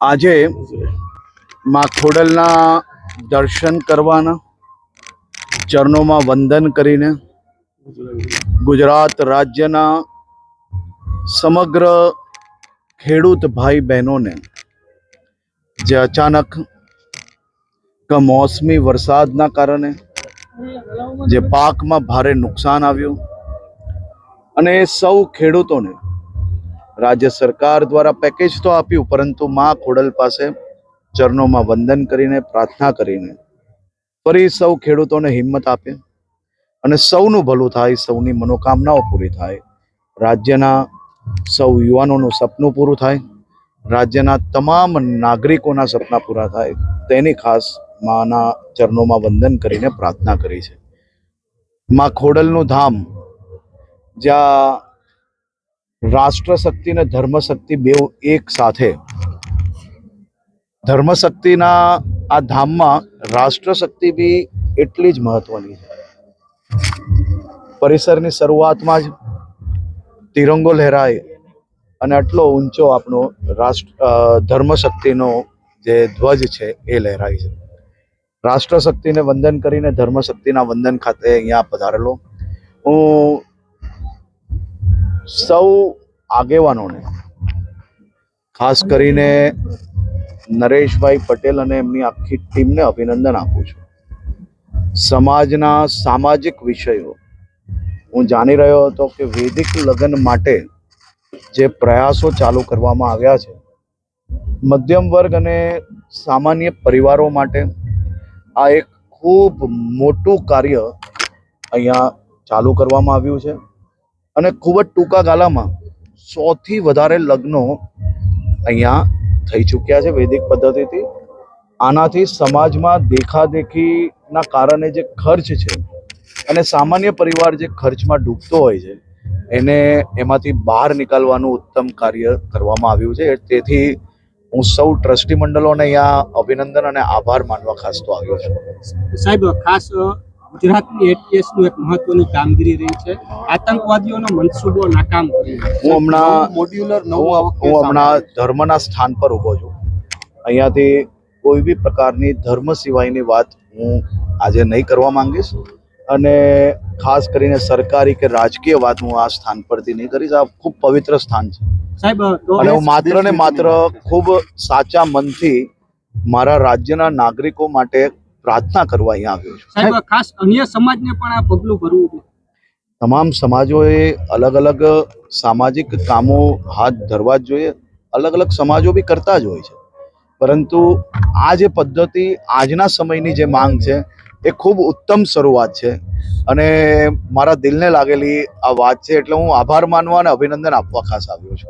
આજે માં ખોડલના દર્શન કરવાના, ચરણોમાં વંદન કરીને ગુજરાત રાજ્યના સમગ્ર ખેડૂત ભાઈ બહેનોને જે અચાનક કમોસમી વરસાદના કારણે જે પાકમાં ભારે નુકસાન આવ્યું અને સૌ ખેડૂતોને રાજ્ય સરકાર દ્વારા પેકેજ તો આપ્યું, પરંતુ મા ખોડલ પાસે ચરણોમાં વંદન કરીને, પ્રાર્થના કરીને ફરી સૌ ખેડૂતોને હિંમત આપે અને સૌનું ભલું થાય, સૌની મનોકામનાઓ પૂરી થાય. રાજ્યના સૌ યુવાનોનું સપનું પૂરું થાય. રાજ્યના તમામ નાગરિકોના સપના પૂરા થાય. તેની ખાસ માના ચરણોમાં વંદન કરીને પ્રાર્થના કરી છે. મા ખોડલનું ધામ, જ્યાં રાષ્ટ્ર શક્તિ અને ધર્મ શક્તિ બેઉ એક સાથે. ધર્મ શક્તિના આ ધામમાં રાષ્ટ્ર શક્તિ બી એટલી જ મહત્વની છે. પરિસરની શરૂઆતમાં જ તિરંગો લહેરાય અને આટલો ઊંચો આપણો રાષ્ટ્ર ધર્મશક્તિનો ધર્મ શક્તિનો જે ધ્વજ છે એ લહેરાય છે. રાષ્ટ્ર શક્તિને વંદન કરીને ધર્મ શક્તિના વંદન ખાતે અહીંયા પધારેલો. હું સૌ આગેવાનોને. ખાસ કરીને નરેશભાઈ પટેલ અને એમની આખી ટીમને અભિનંદન આપું છું. સમાજના સામાજિક વિષયો. હું જાણી રહ્યો હતો કે વૈદિક લગ્ન માટે જે પ્રયાસો ચાલુ કરવામાં આવ્યા છે, મધ્યમ વર્ગ અને સામાન્ય પરિવારો માટે આ એક ખૂબ મોટું કાર્ય અહીંયા ચાલુ કરવામાં આવ્યું છે અને ખૂબ જ ટૂંકા ગાળામાં સોથી વધારે લગ્નો અહીંયા થઈ ચૂક્યા છે વૈદિક પદ્ધતિથી. આનાથી સમાજમાં દેખાદેખીના કારણે જે ખર્ચ છે અને સામાન્ય પરિવાર જે ખર્ચમાં ડૂબતો હોય છે, એને એમાંથી બહાર નીકાળવાનું ઉત્તમ કાર્ય કરવામાં આવ્યું છે. તેથી હું સૌ ટ્રસ્ટી મંડળોને અહીંયા અભિનંદન અને આભાર માનવા ખાસ તો આવ્યો છું. સાહેબ, ખાસ ગુજરાતની એટીએસનું એક મહત્વની કામગીરી રહી છે. આતંકવાદીઓનો મનસૂબો નાકામ કર્યો હું હમણાં મોડ્યુલર હું હું હમણાં ધર્મના સ્થાન પર ઊભો છું. અહીંયાથી કોઈ બી પ્રકારની ધર્મ સિવાયની વાત હું આજે નહીં કરવા માંગીશ. અને ખાસ કરીને સરકારી કે રાજકીય વાત હું આ સ્થાન પરથી નહીં કરીશ. આ ખૂબ પવિત્ર સ્થાન છે. અને હું માત્ર ને માત્ર ખૂબ સાચા મનથી મારા રાજ્યના નાગરિકો માટે પ્રાર્થના કરવા અહીંયા આવ્યો છું. સાહેબ ખાસ અન્ય સમાજને પણ આ પગલું ભરવું તમામ સમાજોએ અલગ અલગ સામાજિક કામો હાથ ધરવા જ જોઈએ. અલગ અલગ સમાજો બી કરતા જ હોય છે. પરંતુ આ જે પદ્ધતિ આજના સમયની જે માંગ છે એ ખૂબ ઉત્તમ શરૂઆત છે. અને મારા દિલને લાગેલી આ વાત છે એટલે હું આભાર માનવા અને અભિનંદન આપવા ખાસ આવ્યો છું.